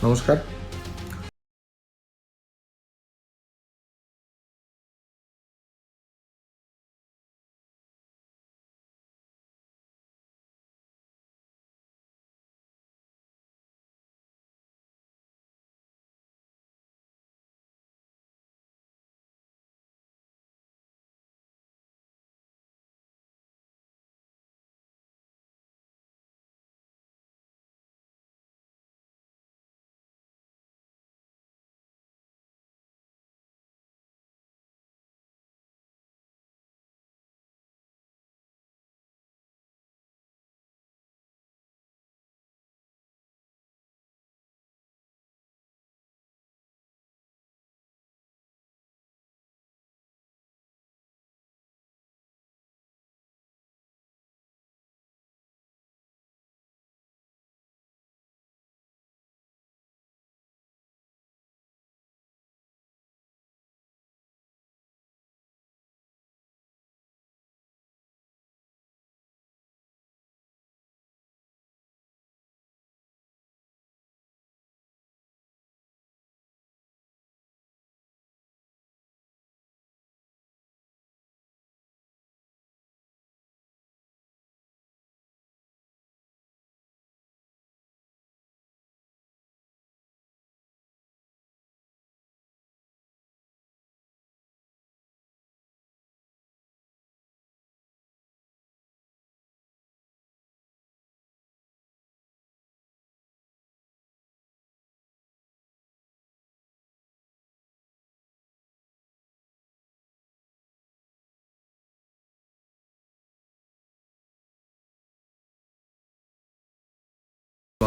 Vamos a buscar.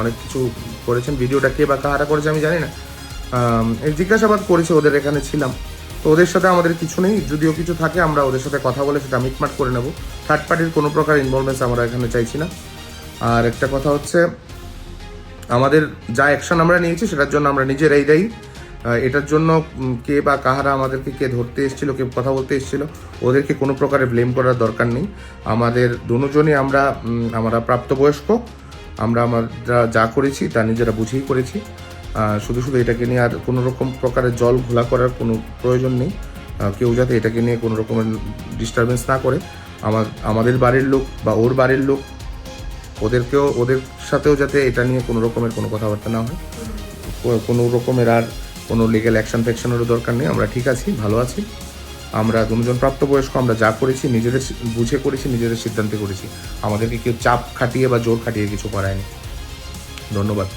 অনেক কিছু করেছেন, ভিডিওটা কে বা কাহারা করেছে আমি জানি না। জিজ্ঞাসাবাদ করেছে ওদের এখানে ছিলাম। তো ওদের সাথে আমাদের কিছু নেই, যদিও কিছু থাকে, আমরা ওদের সাথে কথা বলে সেটা মিটমাট করে নেব। থার্ড পার্টির কোনো প্রকার ইনভলভমেন্স আমরা এখানে চাইছি না। আর একটা কথা হচ্ছে, আমাদের যা অ্যাকশন আমরা নিয়েছি, সেটার জন্য আমরা নিজেরাই দায়ী। এটার জন্য কে বা কাহারা আমাদেরকে কে ধরতে এসেছিল, কে কথা বলতে এসেছিল, ওদেরকে কোনো প্রকারে ব্লেম করার দরকার নেই। আমাদের দুজনই আমরা আমরা প্রাপ্তবয়স্ক। আমরা আমরা যা করেছি তা নিজেরা বুঝেই করেছি। শুধু শুধু এটাকে নিয়ে আর কোনো রকম প্রকারের জল ঘোলা করার কোনো প্রয়োজন নেই। কেউ যাতে এটাকে নিয়ে কোনো রকমের ডিস্টারবেন্স না করে। আমার, আমাদের বাড়ির লোক বা ওর বাড়ির লোক, ওদেরকেও, ওদের সাথেও যাতে এটা নিয়ে কোনো রকমের কোনো কথাবার্তা না হয়। কোনো রকমের আর কোনো লিগ্যাল অ্যাকশন ফ্যাকশনেরও দরকার নেই। আমরা ঠিক আছি, ভালো আছি। আমরা দুজন প্রাপ্তবয়স্ক, আমরা যা করেছি, নিজেদের বুঝে করেছি, নিজেদের সিদ্ধান্তে করেছি। আমাদেরকে কেউ চাপ খাটিয়ে বা জোর খাটিয়ে কিছু করায়নি। ধন্যবাদ।